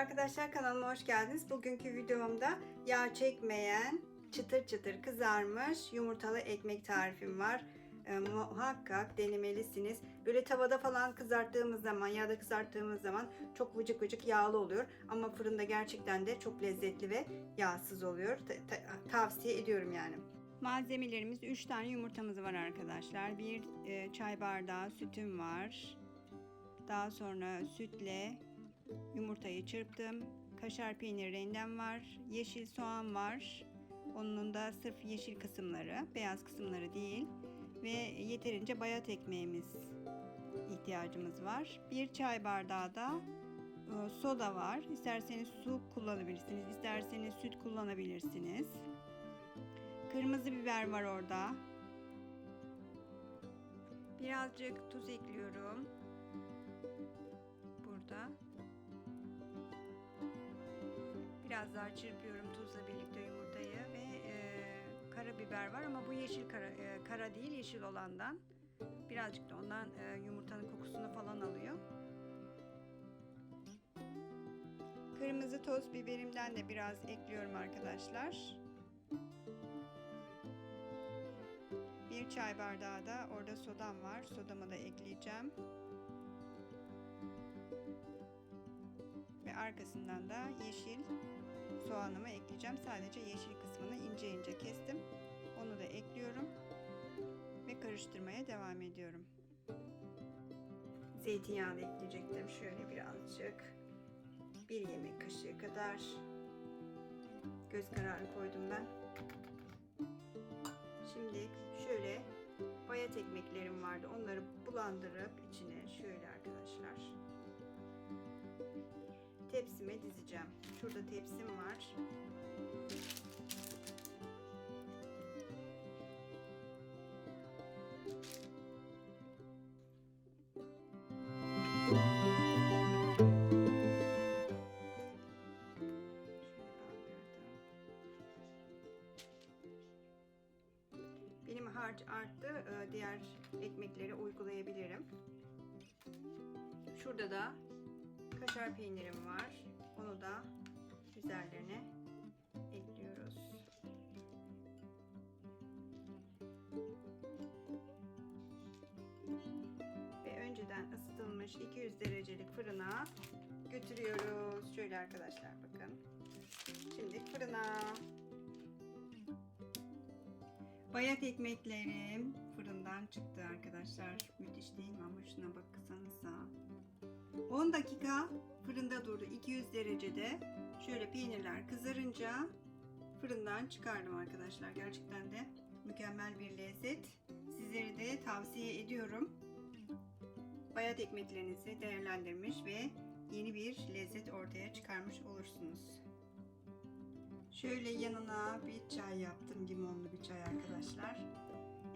arkadaşlar kanalıma hoş geldiniz. Bugünkü videomda yağ çekmeyen, çıtır çıtır kızarmış yumurtalı ekmek tarifim var. Ee, muhakkak denemelisiniz. Böyle tavada falan kızarttığımız zaman ya da kızarttığımız zaman çok vıcık vıcık yağlı oluyor. Ama fırında gerçekten de çok lezzetli ve yağsız oluyor. Ta- ta- tavsiye ediyorum yani. Malzemelerimiz 3 tane yumurtamız var arkadaşlar. Bir e, çay bardağı sütüm var. Daha sonra sütle Yumurtayı çırptım. Kaşar peynir rendem var. Yeşil soğan var. Onun da sırf yeşil kısımları, beyaz kısımları değil. Ve yeterince bayat ekmeğimiz ihtiyacımız var. Bir çay bardağı da e, soda var. İsterseniz su kullanabilirsiniz, isterseniz süt kullanabilirsiniz. Kırmızı biber var orada. Birazcık tuz ekliyorum. Biraz daha çırpıyorum tuzla birlikte yumurtayı ve e, karabiber var ama bu yeşil kara, e, kara değil yeşil olandan. Birazcık da ondan e, yumurtanın kokusunu falan alıyor. Kırmızı toz biberimden de biraz ekliyorum arkadaşlar. Bir çay bardağı da orada sodam var. Sodamı da ekleyeceğim. Ve arkasından da yeşil soğanımı ekleyeceğim. Sadece yeşil kısmını ince ince kestim. Onu da ekliyorum. Ve karıştırmaya devam ediyorum. Zeytinyağı da ekleyecektim. Şöyle birazcık. Bir yemek kaşığı kadar. Göz kararı koydum ben. Şimdi şöyle bayat ekmeklerim vardı. Onları bulandırıp içine şöyle arkadaşlar tepsime dizeceğim. Şurada tepsim var. Benim harç arttı. Ee, Diğer ekmekleri uygulayabilirim. Şurada da kaşar peynirim var. Onu da üzerlerine ekliyoruz. Ve önceden ısıtılmış 200 derecelik fırına götürüyoruz. Şöyle arkadaşlar bakın. Şimdi fırına. Bayat ekmeklerim fırından çıktı arkadaşlar. Müthiş değil mi. 10 dakika fırında durdu 200 derecede. Şöyle peynirler kızarınca fırından çıkardım arkadaşlar. Gerçekten de mükemmel bir lezzet. Sizleri de tavsiye ediyorum. Bayat ekmeklerinizi değerlendirmiş ve yeni bir lezzet ortaya çıkarmış olursunuz. Şöyle yanına bir çay yaptım. Limonlu bir çay arkadaşlar.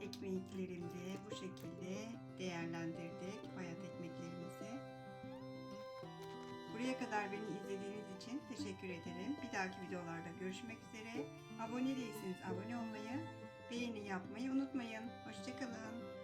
Ekmeklerimi de bu şekilde Buraya kadar beni izlediğiniz için teşekkür ederim. Bir dahaki videolarda görüşmek üzere. Abone değilseniz abone olmayı, beğeni yapmayı unutmayın. Hoşçakalın.